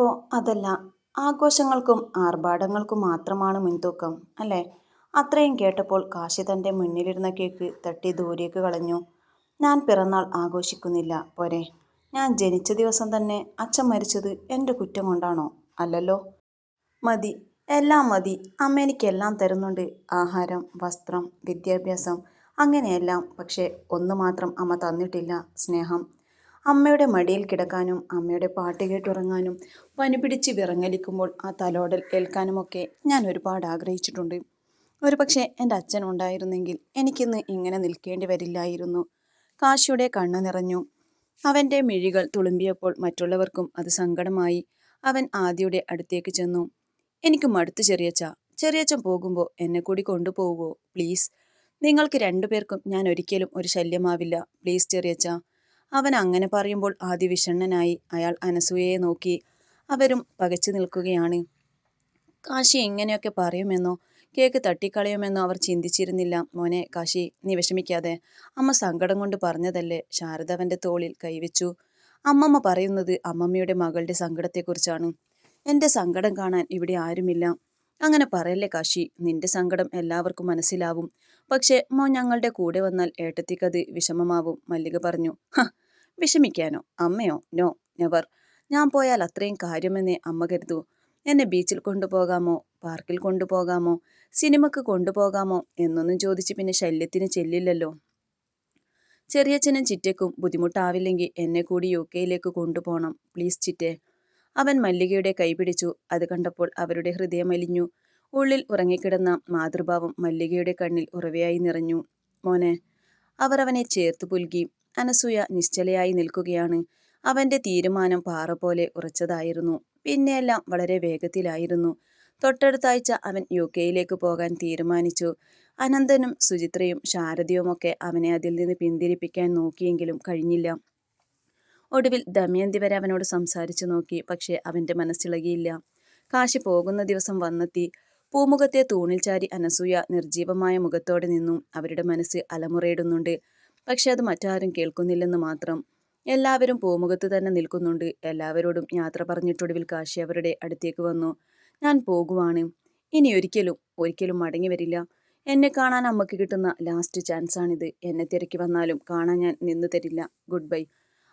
അപ്പോൾ അതല്ല ആഘോഷങ്ങൾക്കും ആർഭാടങ്ങൾക്കും മാത്രമാണ് മുൻതൂക്കം അല്ലേ? അത്രയും കേട്ടപ്പോൾ കാശി തന്റെ മുന്നിലിരുന്ന കേക്ക് തട്ടി ദൂരേക്ക് കളഞ്ഞു. ഞാൻ പിറന്നാൾ ആഘോഷിക്കുന്നില്ല പോരെ. ഞാൻ ജനിച്ച ദിവസം തന്നെ അച്ഛൻ മരിച്ചത് എന്റെ കുറ്റം കൊണ്ടാണോ? അല്ലല്ലോ. മതി എല്ലാം മതി. അമ്മ എനിക്കെല്ലാം തരുന്നുണ്ട്. ആഹാരം വസ്ത്രം വിദ്യാഭ്യാസം അങ്ങനെയെല്ലാം. പക്ഷേ ഒന്ന് മാത്രം അമ്മ തന്നിട്ടില്ല സ്നേഹം. അമ്മയുടെ മടിയിൽ കിടക്കാനും അമ്മയുടെ പാട്ട് കേട്ടുറങ്ങാനും പനിപിടിച്ച് വിറങ്ങലിക്കുമ്പോൾ ആ തലോടൽ ഏൽക്കാനുമൊക്കെ ഞാൻ ഒരുപാട് ആഗ്രഹിച്ചിട്ടുണ്ട്. ഒരു പക്ഷേ എന്റെ അച്ഛൻ ഉണ്ടായിരുന്നെങ്കിൽ എനിക്കിന്ന് ഇങ്ങനെ നിൽക്കേണ്ടി വരില്ലായിരുന്നു. കാശിയുടെ കണ്ണു നിറഞ്ഞു. അവന്റെ മിഴികൾ തുളുമ്പിയപ്പോൾ മറ്റുള്ളവർക്കും അത് സങ്കടമായി. അവൻ ആദിയുടെ അടുത്തേക്ക് ചെന്നു. എനിക്ക് മടുത്തു ചെറിയച്ച ചെറിയച്ചൻ പോകുമ്പോൾ എന്നെ കൂടി കൊണ്ടുപോകുമോ പ്ലീസ്. നിങ്ങൾക്ക് രണ്ടുപേർക്കും ഞാൻ ഒരിക്കലും ഒരു ശല്യമാവില്ല. പ്ലീസ് ചെറിയച്ച അവൻ അങ്ങനെ പറയുമ്പോൾ ആദ്യ വിഷണ്ണനായി അയാൾ അനസൂയയെ നോക്കി. അവരും പകച്ചു നിൽക്കുകയാണ്. കാശി എങ്ങനെയൊക്കെ പറയുമെന്നോ? കേക്ക് തട്ടിക്കളയുമെന്നോ അവർ ചിന്തിച്ചിരുന്നില്ല. മോനെ കാശി നീ വിഷമിക്കാതെ. അമ്മ സങ്കടം കൊണ്ട് പറഞ്ഞതല്ലേ ശാരദവന്റെ തോളിൽ കൈവച്ചു. അമ്മമ്മ പറയുന്നത് അമ്മമ്മയുടെ മകളുടെ സങ്കടത്തെക്കുറിച്ചാണ്. എന്റെ സങ്കടം കാണാൻ ഇവിടെ ആരുമില്ല. അങ്ങനെ പറയല്ലേ കാശി നിന്റെ സങ്കടം എല്ലാവർക്കും മനസ്സിലാവും. പക്ഷേ മോൻ ഞങ്ങളുടെ കൂടെ വന്നാൽ ഏട്ടത്തിക്കത് വിഷമമാവും മല്ലിക പറഞ്ഞു. വിഷമിക്കാനോ അമ്മയോ നോ നെവർ. ഞാൻ പോയാൽ അത്രയും കാര്യമെന്നേ അമ്മ കരുതൂ. എന്നെ ബീച്ചിൽ കൊണ്ടുപോകാമോ പാർക്കിൽ കൊണ്ടുപോകാമോ സിനിമക്ക് കൊണ്ടുപോകാമോ എന്നൊന്നും ചോദിച്ച് പിന്നെ ശല്യത്തിന് ചെല്ലില്ലല്ലോ. ചെറിയച്ഛനും ചിറ്റയ്ക്കും ബുദ്ധിമുട്ടാവില്ലെങ്കിൽ എന്നെ കൂടി യു കെയിലേക്ക് കൊണ്ടുപോകണം പ്ലീസ് ചിറ്റേ. അവൻ മല്ലികയുടെ കൈപിടിച്ചു അത് കണ്ടപ്പോൾ അവരുടെ ഹൃദയം അലിഞ്ഞു. ഉള്ളിൽ ഉറങ്ങിക്കിടന്ന മാതൃഭാവം മല്ലികയുടെ കണ്ണിൽ ഉറവയായി നിറഞ്ഞു. മോനെ. അവർ അവനെ ചേർത്ത് പുൽകി. അനസൂയ നിശ്ചലയായി നിൽക്കുകയാണ്. അവന്റെ തീരുമാനം പാറ പോലെ ഉറച്ചതായിരുന്നു. പിന്നെയെല്ലാം വളരെ വേഗത്തിലായിരുന്നു. തൊട്ടടുത്താഴ്ച അവൻ യു കെയിലേക്ക് പോകാൻ തീരുമാനിച്ചു. അനന്തനും സുചിത്രയും ശാരദയുമൊക്കെ അവനെ അതിൽ നിന്ന് പിന്തിരിപ്പിക്കാൻ നോക്കിയെങ്കിലും കഴിഞ്ഞില്ല. ഒടുവിൽ ദമയന്തി വരെ അവനോട് സംസാരിച്ചു നോക്കി പക്ഷേ അവന്റെ മനസ്സിളകിയില്ല. കാശി പോകുന്ന ദിവസം വന്നെത്തി. പൂമുഖത്തെ തൂണിൽ ചാരി അനസൂയ നിർജീവമായ മുഖത്തോടെ നിന്നും. അവരുടെ മനസ്സ് അലമുറയിടുന്നുണ്ട്. പക്ഷെ അത് മറ്റാരും കേൾക്കുന്നില്ലെന്ന് മാത്രം. എല്ലാവരും പൂമുഖത്ത് തന്നെ നിൽക്കുന്നുണ്ട്. എല്ലാവരോടും യാത്ര പറഞ്ഞിട്ടൊടുവിൽ കാശി അവരുടെ അടുത്തേക്ക് വന്നു. ഞാൻ പോകുവാണ്. ഇനി ഒരിക്കലും ഒരിക്കലും മടങ്ങി വരില്ല. എന്നെ കാണാൻ അമ്മയ്ക്ക് കിട്ടുന്ന ലാസ്റ്റ് ചാൻസ് ആണിത്. എന്നെ തിരക്കി വന്നാലും കാണാൻ ഞാൻ നിന്നു തരില്ല. ഗുഡ് ബൈ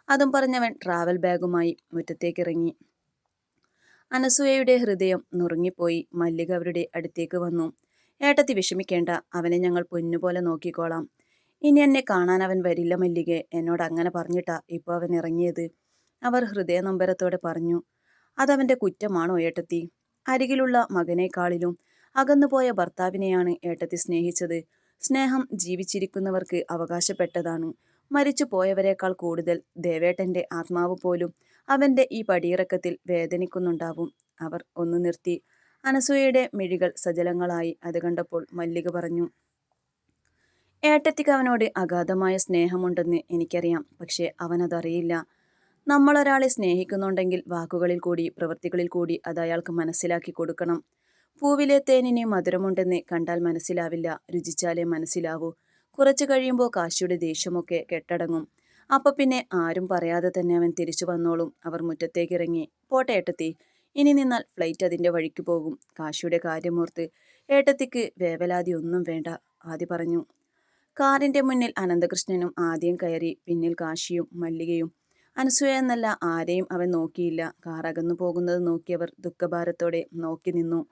അതും പറഞ്ഞവൻ ട്രാവൽ ബാഗുമായി മുറ്റത്തേക്ക് ഇറങ്ങി അനസൂയയുടെ ഹൃദയം നുറുങ്ങിപ്പോയി. മല്ലിക അവരുടെ അടുത്തേക്ക് വന്നു. ഏട്ടത്തി വിഷമിക്കേണ്ട. അവനെ ഞങ്ങൾ പൊന്നുപോലെ നോക്കിക്കോളാം. ഇനി എന്നെ കാണാൻ അവൻ വരില്ല മല്ലികെ. എന്നോട് അങ്ങനെ പറഞ്ഞിട്ടാ ഇപ്പോൾ അവൻ ഇറങ്ങിയത്. അവർ ഹൃദയ നമ്പരത്തോടെ പറഞ്ഞു അതവന്റെ കുറ്റമാണോ ഏട്ടത്തി? അരികിലുള്ള മകനേക്കാളിലും അകന്നുപോയ ഭർത്താവിനെയാണ് ഏട്ടത്തി സ്നേഹിച്ചത്. സ്നേഹം ജീവിച്ചിരിക്കുന്നവർക്ക് അവകാശപ്പെട്ടതാണ്. മരിച്ചു പോയവരെക്കാൾ കൂടുതൽ ദേവേട്ടന്റെ ആത്മാവ് പോലും അവന്റെ ഈ പടിയിറക്കത്തിൽ വേദനിക്കുന്നുണ്ടാവും. അവർ ഒന്നു നിർത്തി. അനസൂയയുടെ മിഴികൾ സജലങ്ങളായി. അത് കണ്ടപ്പോൾ മല്ലിക പറഞ്ഞു ഏട്ടത്തിക്ക് അവനോട് അഗാധമായ സ്നേഹമുണ്ടെന്ന് എനിക്കറിയാം. പക്ഷേ അവനതറിയില്ല. നമ്മളൊരാളെ സ്നേഹിക്കുന്നുണ്ടെങ്കിൽ വാക്കുകളിൽ കൂടി പ്രവൃത്തികളിൽ കൂടി അത് അയാൾക്ക് മനസ്സിലാക്കി കൊടുക്കണം. പൂവിലെ തേനിന് മധുരമുണ്ടെന്ന് കണ്ടാൽ മനസ്സിലാവില്ല. രുചിച്ചാലേ മനസ്സിലാവൂ. കുറച്ചു കഴിയുമ്പോൾ കാശിയുടെ ദേഷ്യമൊക്കെ കെട്ടടങ്ങും. അപ്പൊ പിന്നെ ആരും പറയാതെ തന്നെ അവൻ തിരിച്ചു വന്നോളും. അവർ മുറ്റത്തേക്ക് ഇറങ്ങി പോട്ടെ ഏട്ടത്തി ഇനി നിന്നാൽ ഫ്ലൈറ്റ് അതിന്റെ വഴിക്ക് പോകും. കാശിയുടെ കാര്യമോർത്ത് ഏട്ടത്തിക്ക് വേവലാതി ഒന്നും വേണ്ട ആദ്യ പറഞ്ഞു. കാറിന്റെ മുന്നിൽ അനന്തകൃഷ്ണനും ആദ്യം കയറി പിന്നിൽ കാശിയും മല്ലികയും. അനസൂയ എന്നല്ല ആരെയും അവൻ നോക്കിയില്ല. കാർ അകന്നു പോകുന്നത് നോക്കിയവർ ദുഃഖഭാരത്തോടെ നോക്കി നിന്നു.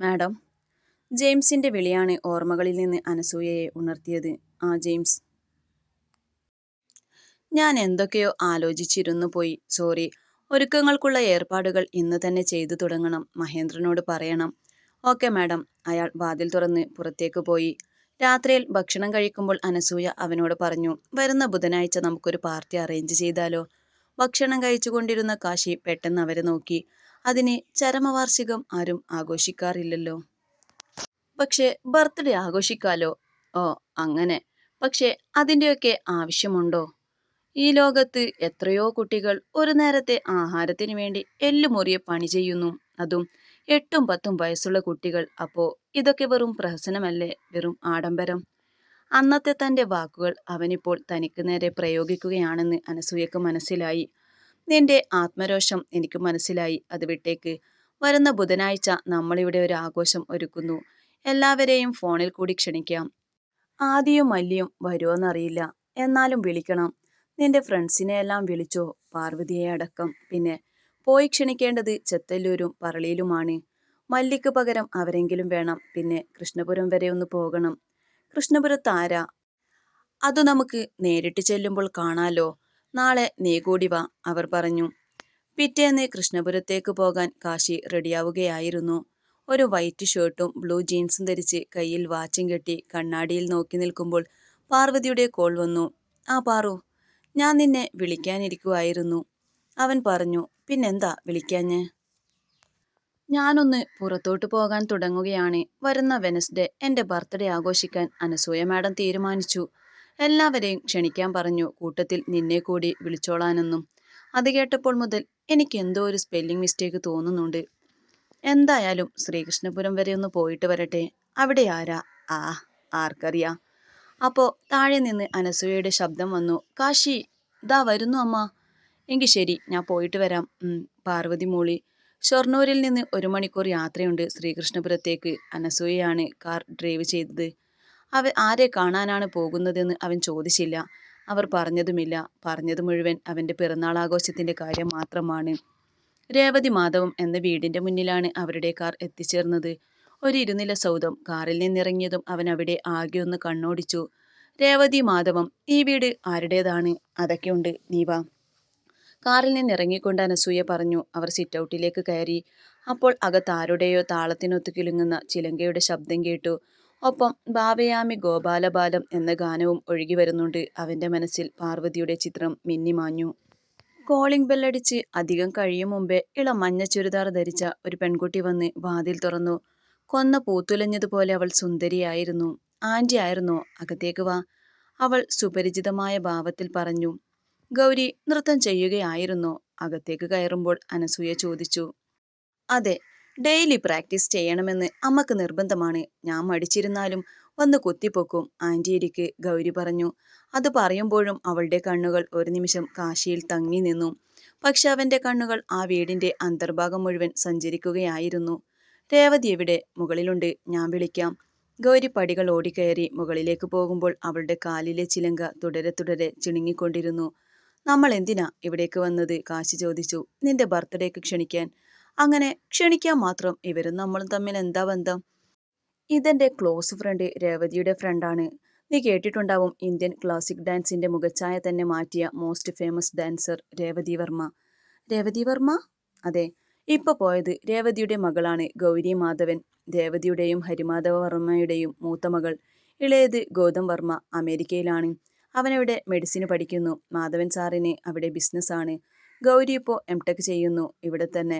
മാഡം ജെയിംസിന്റെ വിളിയാണ് ഓർമ്മകളിൽ നിന്ന് അനസൂയയെ ഉണർത്തിയത്. ആ ജെയിംസ്. ഞാൻ എന്തൊക്കെയോ ആലോചിച്ചിരുന്നു പോയി. സോറി. ഒരുക്കങ്ങൾക്കുള്ള ഏർപ്പാടുകൾ ഇന്ന് തന്നെ ചെയ്തു തുടങ്ങണം. മഹേന്ദ്രനോട് പറയണം. Okay madam. അയാൾ വാതിൽ തുറന്ന് പുറത്തേക്ക് പോയി. രാത്രിയിൽ ഭക്ഷണം കഴിക്കുമ്പോൾ അനസൂയ അവനോട് പറഞ്ഞു വരുന്ന ബുധനാഴ്ച നമുക്കൊരു പാർട്ടി അറേഞ്ച് ചെയ്താലോ ഭക്ഷണം കഴിച്ചുകൊണ്ടിരുന്ന കാശി പെട്ടെന്ന് അവരെ നോക്കി. അതിനെ ചരമവാർഷികം ആരും ആഘോഷിക്കാറില്ലല്ലോ. പക്ഷേ ബർത്ത്ഡേ ആഘോഷിക്കാലോ? ഓ അങ്ങനെ. പക്ഷേ അതിന്റെയൊക്കെ ആവശ്യമുണ്ടോ? ഈ ലോകത്ത് എത്രയോ കുട്ടികൾ ഒരു നേരത്തെ ആഹാരത്തിന് വേണ്ടി എല്ലുമുറിയെ പണി ചെയ്യുന്നു. അതും എട്ടും പത്തും വയസ്സുള്ള കുട്ടികൾ. അപ്പോ ഇതൊക്കെ വെറും പ്രഹസനമല്ലേ? വെറും ആഡംബരം. അന്നത്തെ തന്റെ വാക്കുകൾ അവനിപ്പോൾ തനിക്ക് നേരെ പ്രയോഗിക്കുകയാണെന്ന് അനസൂയക്ക് മനസ്സിലായി. നിന്റെ ആത്മരോഷം എനിക്ക് മനസ്സിലായി. അത് വിട്ടേക്ക്. വരുന്ന ബുധനാഴ്ച നമ്മളിവിടെ ഒരു ആഘോഷം ഒരുക്കുന്നു. എല്ലാവരെയും ഫോണിൽ കൂടി ക്ഷണിക്കാം. ആദിയും മല്ലിയും വരുമോന്നറിയില്ല എന്നാലും വിളിക്കണം. നിന്റെ ഫ്രണ്ട്സിനെ എല്ലാം വിളിച്ചോ? പാർവതിയെ അടക്കം. പിന്നെ പോയി ക്ഷണിക്കേണ്ടത് ചെത്തല്ലൂരും പറളിയിലുമാണ്. മല്ലിക്ക് പകരം അവരെങ്കിലും വേണം. പിന്നെ കൃഷ്ണപുരം വരെ ഒന്ന് പോകണം. കൃഷ്ണപുരത്ത് ആരാ? അത് നമുക്ക് നേരിട്ട് ചെല്ലുമ്പോൾ കാണാലോ. നാളെ നീ കൂടി വാ അവർ പറഞ്ഞു. പിറ്റേന്ന് കൃഷ്ണപുരത്തേക്ക് പോകാൻ കാശി റെഡിയാവുകയായിരുന്നു. ഒരു വൈറ്റ് ഷർട്ടും ബ്ലൂ ജീൻസും ധരിച്ച് കയ്യിൽ വാച്ചും കെട്ടി കണ്ണാടിയിൽ നോക്കി നിൽക്കുമ്പോൾ പാർവതിയുടെ കോൾ വന്നു. ആ പാറു ഞാൻ നിന്നെ വിളിക്കാനിരിക്കുവായിരുന്നു. അവൻ പറഞ്ഞു പിന്നെന്താ വിളിക്കാഞ്ഞ്? ഞാനൊന്ന് പുറത്തോട്ട് പോകാൻ തുടങ്ങുകയാണ്. വരുന്ന വെനസ്ഡേ എന്റെ ബർത്ത്ഡേ ആഘോഷിക്കാൻ അനസൂയ മാഡം തീരുമാനിച്ചു. എല്ലാവരെയും ക്ഷണിക്കാൻ പറഞ്ഞു കൂട്ടത്തിൽ നിന്നെ കൂടി വിളിച്ചോളാനെന്നും. അത് കേട്ടപ്പോൾ മുതൽ എനിക്ക് എന്തോ ഒരു സ്പെല്ലിംഗ് മിസ്റ്റേക്ക് തോന്നുന്നുണ്ട്. എന്തായാലും ശ്രീകൃഷ്ണപുരം വരെ ഒന്ന് പോയിട്ട് വരട്ടെ. അവിടെ ആരാ? ആ ആർക്കറിയാം. അപ്പോൾ താഴെ നിന്ന് അനസൂയയുടെ ശബ്ദം വന്നു. കാശി ദാ വരുന്നു അമ്മ. എങ്കിൽ ശരി ഞാൻ പോയിട്ട് വരാം. പാർവതി മോളി. ഷൊർണൂരിൽ നിന്ന് ഒരു മണിക്കൂർ യാത്രയുണ്ട് ശ്രീകൃഷ്ണപുരത്തേക്ക്. അനസൂയയാണ് കാർ ഡ്രൈവ് ചെയ്തത്. അവ ആരെ കാണാനാണ് പോകുന്നതെന്ന് അവൻ ചോദിച്ചില്ല. അവർ പറഞ്ഞതുമില്ല. പറഞ്ഞത് മുഴുവൻ അവന്റെ പിറന്നാൾ ആഘോഷത്തിന്റെ കാര്യം മാത്രമാണ്. രേവതി മാധവം എന്ന വീടിന്റെ മുന്നിലാണ് അവരുടെ കാർ എത്തിച്ചേർന്നത്. ഒരു ഇരുനില സൗധം കാറിൽ നിന്നിറങ്ങിയതും അവൻ അവിടെ ആകെ ഒന്ന് കണ്ണോടിച്ചു. രേവതി മാധവം ഈ വീട് ആരുടേതാണ്? അതൊക്കെയുണ്ട് നീ വാ. കാറിൽ നിന്ന് ഇറങ്ങിക്കൊണ്ട് അനസൂയ പറഞ്ഞു അവർ സിറ്റൗട്ടിലേക്ക് കയറി. അപ്പോൾ അകത്ത് ആരുടെയോ താളത്തിനൊത്ത് കിലുങ്ങുന്ന ചിലങ്കയുടെ ശബ്ദം കേട്ടു. ഒപ്പം ഭാവയാമി ഗോപാലബാലം എന്ന ഗാനവും ഒഴുകി വരുന്നുണ്ട്. അവന്റെ മനസ്സിൽ പാർവതിയുടെ ചിത്രം മിന്നിമാഞ്ഞു കോളിംഗ് ബെല്ലടിച്ച് അധികം കഴിയും മുമ്പേ ഇളം മഞ്ഞ ചുരിദാർ ധരിച്ച ഒരു പെൺകുട്ടി വന്ന് വാതിൽ തുറന്നു. കൊന്ന പൂത്തുലഞ്ഞതുപോലെ അവൾ സുന്ദരിയായിരുന്നു. ആന്റി ആയിരുന്നോ? അകത്തേക്ക് വാ. അവൾ സുപരിചിതമായ ഭാവത്തിൽ പറഞ്ഞു ഗൗരി നൃത്തം ചെയ്യുകയായിരുന്നു. അകത്തേക്ക് കയറുമ്പോൾ അനസൂയ ചോദിച്ചു അതെ ഡെയിലി പ്രാക്ടീസ് ചെയ്യണമെന്ന് അമ്മയ്ക്ക് നിർബന്ധമാണ്. ഞാൻ മടിച്ചിരുന്നാലും വന്ന് കുത്തിപ്പൊക്കും ആന്റിയിരിക്ക് ഗൗരി പറഞ്ഞു. അത് പറയുമ്പോഴും അവളുടെ കണ്ണുകൾ ഒരു നിമിഷം കാശിയിൽ തങ്ങി നിന്നു. പക്ഷെ അവന്റെ കണ്ണുകൾ ആ വീടിന്റെ അന്തർഭാഗം മുഴുവൻ സഞ്ചരിക്കുകയായിരുന്നു. രേവതി എവിടെ? മുകളിലുണ്ട്. ഞാൻ വിളിക്കാം. ഗൗരി പടികൾ ഓടിക്കയറി മുകളിലേക്ക് പോകുമ്പോൾ അവളുടെ കാലിലെ ചിലങ്ക തുടരെ തുടരെ ചിണുങ്ങിക്കൊണ്ടിരുന്നു. നമ്മൾ എന്തിനാ ഇവിടേക്ക് വന്നത്? കാശി ചോദിച്ചു. നിന്റെ ബർത്ത്ഡേക്ക് ക്ഷണിക്കാൻ. അങ്ങനെ ക്ഷണിക്കാൻ മാത്രം ഇവരും നമ്മളും തമ്മിൽ എന്താ ബന്ധം? ഇതെന്റെ ക്ലോസ് ഫ്രണ്ട് രേവതിയുടെ ഫ്രണ്ടാണ്. നീ കേട്ടിട്ടുണ്ടാവും ഇന്ത്യൻ ക്ലാസിക് ഡാൻസിന്റെ മുഖച്ഛായ തന്നെ മാറ്റിയ most famous dancer Revathi Varma. Revathi Varma? അതെ. ഇപ്പൊ പോയത് രേവതിയുടെ മകളാണ് ഗൗരി മാധവൻ. രേവതിയുടെയും ഹരിമാധവ വർമ്മയുടെയും മൂത്ത മകൾ ഇളയത് ഗൗതം വർമ്മ അമേരിക്കയിലാണ്. അവനവിടെ മെഡിസിന് പഠിക്കുന്നു. മാധവൻ സാറിന് അവിടെ ബിസിനസ്സാണ് ഗൗരി ഇപ്പോൾ എം ടെക് ചെയ്യുന്നു. ഇവിടെ തന്നെ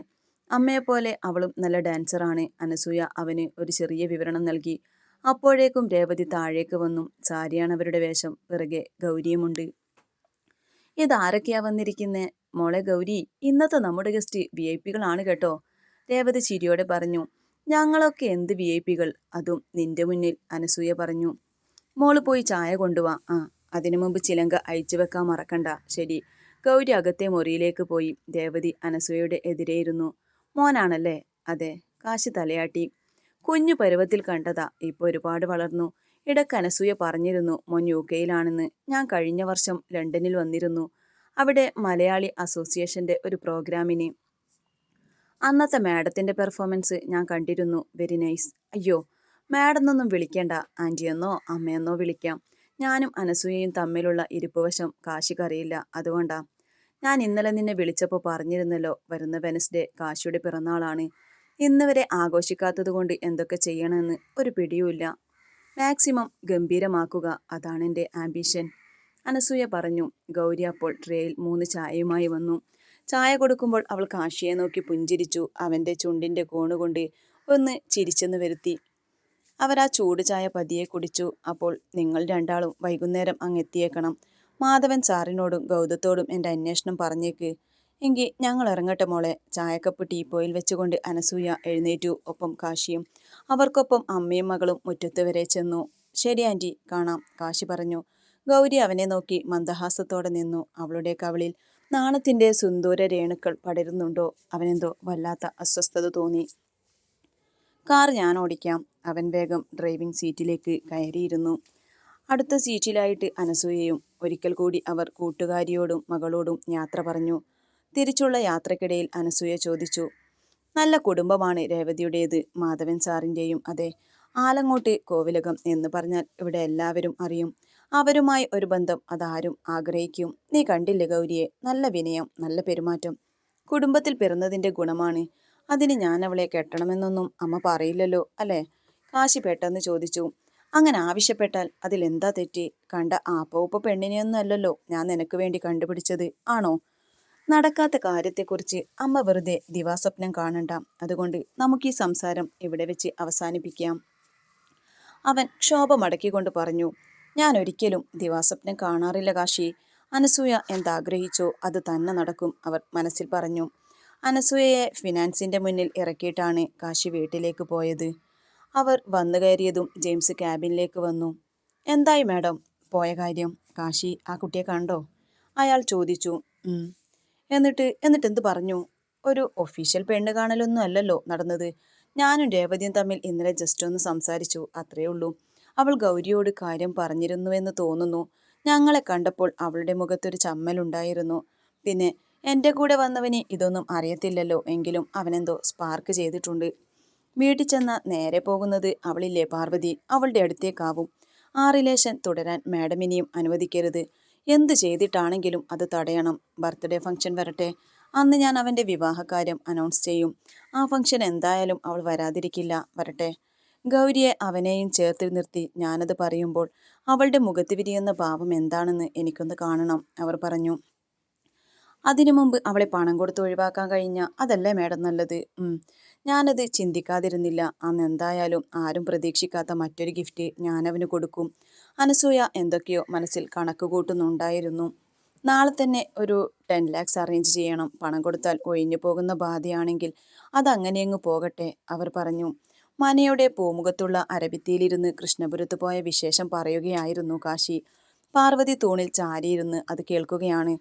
അമ്മയെപ്പോലെ അവളും നല്ല ഡാൻസറാണ് അനസൂയ അവന് ഒരു ചെറിയ വിവരണം നൽകി. അപ്പോഴേക്കും രേവതി താഴേക്ക് വന്നു. സാരിയാണ് അവരുടെ വേഷം. പിറകെ ഗൗരിയുമുണ്ട്. ഇതാരൊക്കെയാ വന്നിരിക്കുന്നേ? മോളെ ഗൗരി ഇന്നത്തെ നമ്മുടെ ഗസ്റ്റ് വി ഐ പികളാണ് കേട്ടോ. രേവതി ചിരിയോടെ പറഞ്ഞു. ഞങ്ങളൊക്കെ എന്ത് വി ഐ പികൾ അതും നിന്റെ മുന്നിൽ അനസൂയ പറഞ്ഞു. മോൾ പോയി ചായ കൊണ്ടുവാ. ആ അതിനു മുമ്പ് ചിലങ്ക അയച്ചു വെക്കാൻ മറക്കണ്ട. ശരി. ഗൗരി അകത്തെ മുറിയിലേക്ക് പോയി. ദേവതി അനസൂയയുടെ എതിരെയിരുന്നു. മോനാണല്ലേ? അതെ. കാശി തലയാട്ടി. കുഞ്ഞു പരുവത്തിൽ കണ്ടതാ. ഇപ്പോൾ ഒരുപാട് വളർന്നു. ഇടയ്ക്ക് അനസൂയ പറഞ്ഞിരുന്നു മോൻ യു കെയിലാണെന്ന്. ഞാൻ കഴിഞ്ഞ വർഷം ലണ്ടനിൽ വന്നിരുന്നു. അവിടെ മലയാളി അസോസിയേഷന്റെ ഒരു പ്രോഗ്രാമിന്. അന്നത്തെ മാഡത്തിന്റെ പെർഫോമൻസ് ഞാൻ കണ്ടിരുന്നു. Very nice. അയ്യോ മാഡം എന്നൊന്നും വിളിക്കേണ്ട. ആന്റിയെന്നോ അമ്മയെന്നോ വിളിക്കാം. ഞാനും അനസൂയയും തമ്മിലുള്ള ഇരിപ്പുവശം കാശിക്കറിയില്ല അതുകൊണ്ടാ. ഞാൻ ഇന്നലെ നിന്നെ വിളിച്ചപ്പോൾ പറഞ്ഞിരുന്നല്ലോ വരുന്ന വെനസ്ഡേ കാശിയുടെ പിറന്നാളാണ്. ഇന്ന് വരെ ആഘോഷിക്കാത്തതുകൊണ്ട് എന്തൊക്കെ ചെയ്യണമെന്ന് ഒരു പിടിയുമില്ല മാക്സിമം ഗംഭീരമാക്കുക അതാണ് എന്റെ ആംബിഷൻ. അനസൂയ പറഞ്ഞു ഗൗരി അപ്പോൾ ട്രേയിൽ മൂന്ന് ചായയുമായി വന്നു. ചായ കൊടുക്കുമ്പോൾ അവൾ കാശിയെ നോക്കി പുഞ്ചിരിച്ചു അവന്റെ ചുണ്ടിന്റെ കോണുകൊണ്ട് ഒന്ന് ചിരിച്ചെന്ന് വരുത്തി. അവർ ആ ചൂട് ചായ പതിയെ കുടിച്ചു. അപ്പോൾ നിങ്ങൾ രണ്ടാളും വൈകുന്നേരം അങ്ങ് എത്തിയേക്കണം മാധവൻ സാറിനോടും ഗൗതത്തോടും എന്റെ അന്വേഷണം പറഞ്ഞേക്ക്. എങ്കിൽ ഞങ്ങൾ ഇറങ്ങട്ടെ മോളെ. ചായക്കപ്പ് ടീപ്പോയിൽ വെച്ചുകൊണ്ട് അനസൂയ എഴുന്നേറ്റു. ഒപ്പം കാശിയും. അവർക്കൊപ്പം അമ്മയും മകളും മുറ്റത്ത് വരെ ചെന്നു. ശരി ആന്റി കാണാം. കാശി പറഞ്ഞു. ഗൗരി അവനെ നോക്കി മന്ദഹാസത്തോടെ നിന്നു. അവളുടെ കവളിൽ നാണത്തിന്റെ സുന്ദൂര രേണുക്കൾ പടരുന്നുണ്ടോ? അവനെന്തോ വല്ലാത്ത അസ്വസ്ഥത തോന്നി. കാർ ഞാൻ ഓടിക്കാം. അവൻ വേഗം ഡ്രൈവിംഗ് സീറ്റിലേക്ക് കയറിയിരുന്നു. അടുത്ത സീറ്റിലായിട്ട് അനസൂയയും ഒരിക്കൽ കൂടി അവർ കൂട്ടുകാരിയോടും മകളോടും യാത്ര പറഞ്ഞു. തിരിച്ചുള്ള യാത്രക്കിടയിൽ അനസൂയ ചോദിച്ചു നല്ല കുടുംബമാണ് രേവതിയുടേത് മാധവൻ സാറിന്റെയും അതെ. ആലങ്ങോട്ട് കോവിലകം എന്ന് പറഞ്ഞാൽ ഇവിടെ എല്ലാവരും അറിയും. അവരുമായി ഒരു ബന്ധം അതാരും ആഗ്രഹിക്കും. നീ കണ്ടില്ല ഗൗരിയെ? നല്ല വിനയം നല്ല പെരുമാറ്റം. കുടുംബത്തിൽ പിറന്നതിന്റെ ഗുണമാണ്. അതിന് ഞാൻ അവളെ കെട്ടണമെന്നൊന്നും അമ്മ പറയില്ലല്ലോ അല്ലേ? കാശി പെട്ടെന്ന് ചോദിച്ചു. അങ്ങനെ ആവശ്യപ്പെട്ടാൽ അതിലെന്താ തെറ്റി? കണ്ട ആപ്പ ഉപ്പ അല്ലല്ലോ ഞാൻ നിനക്ക് വേണ്ടി കണ്ടുപിടിച്ചത്. ആണോ? നടക്കാത്ത കാര്യത്തെക്കുറിച്ച് അമ്മ വെറുതെ ദിവാസ്വപ്നം കാണണ്ട. അതുകൊണ്ട് നമുക്ക് ഈ സംസാരം ഇവിടെ വെച്ച് അവസാനിപ്പിക്കാം. അവൻ ക്ഷോഭമടക്കിക്കൊണ്ട് പറഞ്ഞു. ഞാൻ ഒരിക്കലും ദിവാസ്വപ്നം കാണാറില്ല കാശി. അനസൂയ എന്താഗ്രഹിച്ചോ അത് തന്നെ നടക്കും അവർ മനസ്സിൽ പറഞ്ഞു. അനസൂയയെ ഫിനാൻസിന്റെ മുന്നിൽ ഇറക്കിയിട്ടാണ് കാശി വീട്ടിലേക്ക് പോയത്. അവർ വന്നു കയറിയതും ജെയിംസ് ക്യാബിനിലേക്ക് വന്നു. എന്തായി മാഡം? പോയ കാര്യം കാശി ആ കുട്ടിയെ കണ്ടോ? അയാൾ ചോദിച്ചു. എന്നിട്ട് എന്നിട്ട് എന്ത് പറഞ്ഞു? ഒരു ഒഫീഷ്യൽ പെണ്ണ് കാണലൊന്നും അല്ലല്ലോ നടന്നത്. ഞാനും രേവതിയും തമ്മിൽ ഇന്നലെ ജസ്റ്റ് ഒന്ന് സംസാരിച്ചു അത്രയേ ഉള്ളൂ. അവൾ ഗൗരിയോട് കാര്യം പറഞ്ഞിരുന്നുവെന്ന് തോന്നുന്നു. ഞങ്ങളെ കണ്ടപ്പോൾ അവളുടെ മുഖത്തൊരു ചമ്മലുണ്ടായിരുന്നു പിന്നെ എന്റെ കൂടെ വന്നവനെ ഇതൊന്നും അറിയത്തില്ലല്ലോ. എങ്കിലും അവനെന്തോ സ്പാർക്ക് ചെയ്തിട്ടുണ്ട്. വീട്ടിൽ ചെന്ന നേരെ പോകുന്നത് അവളില്ലേ പാർവതി? അവളുടെ അടുത്തേക്കാവും. ആ റിലേഷൻ തുടരാൻ മാഡമിനിയും അനുവദിക്കരുത്. എന്ത് ചെയ്തിട്ടാണെങ്കിലും അത് തടയണം. ബർത്ത്ഡേ ഫംഗ്ഷൻ വരട്ടെ. അന്ന് ഞാൻ അവന്റെ വിവാഹകാര്യം അനൗൺസ് ചെയ്യും. ആ ഫംഗ്ഷൻ എന്തായാലും അവൾ വരാതിരിക്കില്ല. വരട്ടെ. ഗൗരിയെ അവനെയും ചേർത്ത് നിർത്തി ഞാനത് പറയുമ്പോൾ അവളുടെ മുഖത്ത് വിരിയുന്ന ഭാവം എന്താണെന്ന് എനിക്കൊന്ന് കാണണം അവർ പറഞ്ഞു. അതിനു മുമ്പ് അവളെ പണം കൊടുത്ത് ഒഴിവാക്കാൻ കഴിഞ്ഞ അതല്ലേ മേഡം നല്ലത്? ഞാനത് ചിന്തിക്കാതിരുന്നില്ല. അന്ന് എന്തായാലും ആരും പ്രതീക്ഷിക്കാത്ത മറ്റൊരു ഗിഫ്റ്റ് ഞാനവന് കൊടുക്കും. അനസൂയ എന്തൊക്കെയോ മനസ്സിൽ കണക്ക് കൂട്ടുന്നുണ്ടായിരുന്നു. നാളെ തന്നെ ഒരു ടെൻ ലാക്സ് അറേഞ്ച് ചെയ്യണം. പണം കൊടുത്താൽ ഒഴിഞ്ഞു പോകുന്ന ബാധയാണെങ്കിൽ അതങ്ങനെയങ്ങ് പോകട്ടെ അവർ പറഞ്ഞു. മനയുടെ പൂമുഖത്തുള്ള അരവിത്തിയിലിരുന്ന് കൃഷ്ണപുരത്ത് പോയ വിശേഷം പറയുകയായിരുന്നു കാശി. പാർവതി തൂണിൽ ചാരിയിരുന്ന് അത് കേൾക്കുകയാണ്.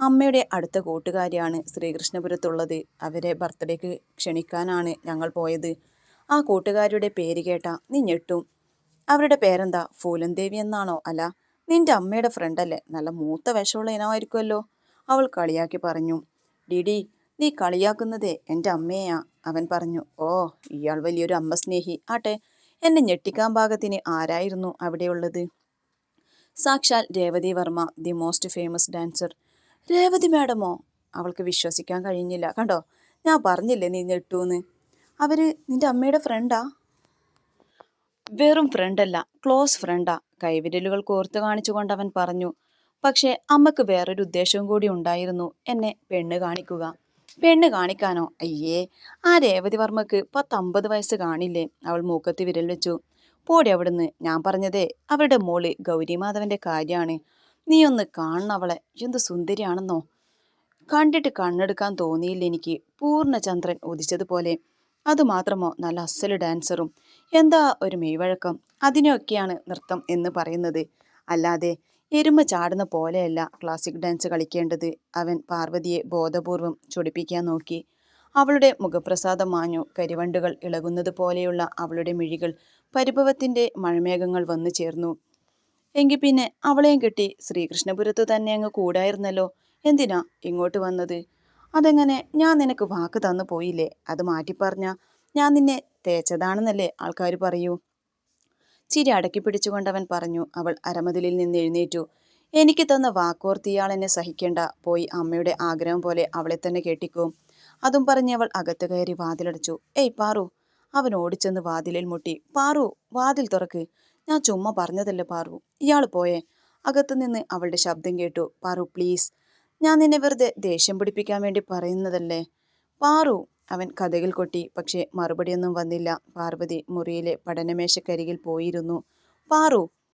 അമ്മയുടെ അടുത്ത കൂട്ടുകാരിയാണ് ശ്രീകൃഷ്ണപുരത്തുള്ളത്. അവരെ ബർത്ത്ഡേക്ക് ക്ഷണിക്കാനാണ് ഞങ്ങൾ പോയത്. ആ കൂട്ടുകാരിയുടെ പേര് കേട്ട നീ ഞെട്ടും. അവരുടെ പേരെന്താ? ഫൂലൻദേവി എന്നാണോ? അല്ല നിന്റെ അമ്മയുടെ ഫ്രണ്ടല്ലേ നല്ല മൂത്ത വിഷമുള്ള ഇനമായിരിക്കുമല്ലോ. അവൾ കളിയാക്കി പറഞ്ഞു. ഡിഡി നീ കളിയാക്കുന്നതേ എന്റെ അമ്മയാ അവൻ പറഞ്ഞു ഓ ഇയാൾ വലിയൊരു അമ്മ സ്നേഹി ആട്ടെ എന്നെ ഞെട്ടിക്കാൻ ഭാഗത്തിന് ആരായിരുന്നു അവിടെയുള്ളത്? സാക്ഷാൽ Revathi Varma the most famous dancer Revathi മാഡമോ? അവൾക്ക് വിശ്വസിക്കാൻ കഴിഞ്ഞില്ല. കണ്ടോ? ഞാൻ പറഞ്ഞില്ലേ നീ ഞെട്ടൂന്ന് അവർ നിന്റെ അമ്മയുടെ ഫ്രണ്ടാ വെറും ഫ്രണ്ടല്ല ക്ലോസ് ഫ്രണ്ടാ കൈവിരലുകൾ കോർത്ത് കാണിച്ചുകൊണ്ട് അവൻ പറഞ്ഞു പക്ഷേ അമ്മയ്ക്ക് വേറൊരു ഉദ്ദേശവും കൂടി ഉണ്ടായിരുന്നു. എന്നെ പെണ്ണ് കാണിക്കുക. പെണ്ണ് കാണിക്കാനോ? അയ്യേ ആ രേവതി വർമ്മക്ക് പത്തമ്പത് വയസ്സ് കാണില്ലേ? അവൾ മൂക്കത്ത് വിരൽ വെച്ചു. പോടി അവിടുന്ന്. ഞാൻ പറഞ്ഞതേ അവരുടെ മോൾ ഗൗരിമാധവന്റെ കാര്യമാണ് നീ ഒന്ന് കാണണവളെ എന്ത് സുന്ദരിയാണെന്നോ. കണ്ടിട്ട് കണ്ണെടുക്കാൻ തോന്നിയില്ല എനിക്ക്. പൂർണചന്ദ്രൻ ഉദിച്ചതുപോലെ. അതുമാത്രമോ നല്ല അസൽ ഡാൻസറും. എന്താ ഒരു മെയ്വഴക്കം? അതിനെയൊക്കെയാണ് നൃത്തം എന്ന് പറയുന്നത്. അല്ലാതെ എരുമ ചാടുന്ന പോലെയല്ല ക്ലാസിക് ഡാൻസ് കളിക്കേണ്ടത്. അവൻ പാർവതിയെ ബോധപൂർവം ചൊടിപ്പിക്കാൻ നോക്കി. അവളുടെ മുഖപ്രസാദം മാഞ്ഞു. കരിവണ്ടുകൾ ഇളകുന്നത് പോലെയുള്ള അവളുടെ മിഴികൾ പരിഭവത്തിന്റെ മഴമേഘങ്ങൾ വന്നു ചേർന്നു. എങ്കിൽ പിന്നെ അവളെയും കെട്ടി ശ്രീകൃഷ്ണപുരത്ത് തന്നെ അങ്ങ് കൂടായിരുന്നല്ലോ. എന്തിനാ ഇങ്ങോട്ട് വന്നത്? അതെങ്ങനെ ഞാൻ നിനക്ക് വാക്ക് തന്നു പോയില്ലേ? അത് മാറ്റിപ്പറഞ്ഞ ഞാൻ നിന്നെ തേച്ചതാണെന്നല്ലേ ആൾക്കാർ പറയൂ. ചിരി അടക്കി പിടിച്ചുകൊണ്ടവൻ പറഞ്ഞു. അവൾ അരമതിലിൽ നിന്ന് എഴുന്നേറ്റു. എനിക്ക് തന്ന വാക്കോർത്ത് ഇയാൾ എന്നെ സഹിക്കേണ്ട. പോയി അമ്മയുടെ ആഗ്രഹം പോലെ അവളെ തന്നെ കേട്ടിക്കും. അതും പറഞ്ഞ് അവൾ അകത്ത് കയറി വാതിലടച്ചു. ഏയ് പാറു അവൻ ഓടിച്ചെന്ന് വാതിലിൽ മുട്ടി. പാറു വാതിൽ തുറക്ക്. ഞാൻ ചുമ്മാ പറഞ്ഞതല്ലേ പാറു ഇയാൾ പോയേ. അകത്തുനിന്ന് അവളുടെ ശബ്ദം കേട്ടു. പാറു പ്ലീസ് ഞാൻ നിന്നെ വെറുതെ ദേഷ്യം പിടിപ്പിക്കാൻ വേണ്ടി പറയുന്നതല്ലേ? പാറു അവൻ കഥകൾ കൊട്ടി. പക്ഷേ മറുപടിയൊന്നും വന്നില്ല. പാർവതി മുറിയിലെ പഠനമേശക്കരികിൽ പോയിരുന്നു. പാറു